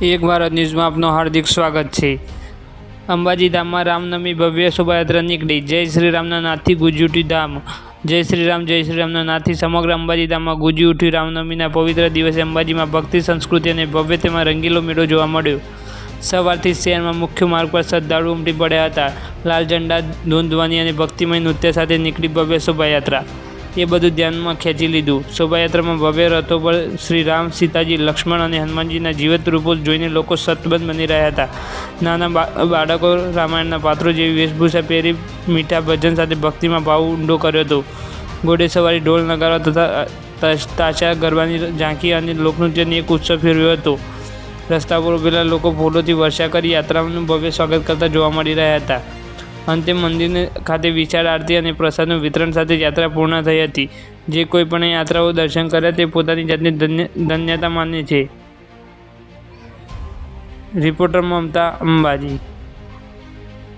એક ભારત ન્યૂઝમાં આપનું હાર્દિક સ્વાગત છે. અંબાજી ધામમાં રામનવમી ભવ્ય શોભાયાત્રા નીકળી. જય શ્રી રામના નાથી ગુજી ઉઠી ધામ. જય શ્રી રામ જય શ્રી રામના નાથી સમગ્ર અંબાજી ધામમાં ગુજી ઉઠ્યું રામનવમીના પવિત્ર દિવસે અંબાજીમાં ભક્તિ, સંસ્કૃતિ અને ભવ્યતામાં રંગીલો મેળો જોવા મળ્યો. સવારથી શહેરમાં મુખ્ય માર્ગ પર શ્રદ્ધાળુ ઉમટી પડ્યા હતા. લાલ ઝંડા ધૂંધવાની અને ભક્તિમય નૃત્ય સાથે નીકળી ભવ્ય શોભાયાત્રા. એ બધું ધ્યાનમાં ખેંચી લીધું. શોભાયાત્રામાં ભવ્ય રથો પર શ્રી રામ, સીતાજી, લક્ષ્મણ અને હનુમાનજીના જીવત રૂપો જોઈને લોકો સતબંધ બની રહ્યા હતા. નાના બાળકો રામાયણના પાત્રો જેવી વેશભૂષા પહેરી મીઠા ભજન સાથે ભક્તિમાં ભાવ ઊંડો કર્યો હતો. ઘોડેસવારી ઢોલ નગારા તથા તાશા ગરબાની ઝાંકી અને લોકનૃત્યની એક ઉત્સવ ફેરવ્યો હતો. રસ્તા પર ઉભેલા લોકો ફૂલોથી વર્ષા કરી યાત્રાનું ભવ્ય સ્વાગત કરતા જોવા મળી રહ્યા હતા. અંતે મંદિર ખાતે વિશાળ આરતી અને પ્રસાદનું વિતરણ સાથે યાત્રા પૂર્ણ થઈ હતી. જે કોઈ પણ યાત્રાઓ દર્શન કરે તે પોતાની જાતને ધન્ય, ધન્યતા માને છે. રિપોર્ટર મમતા અંબાજી.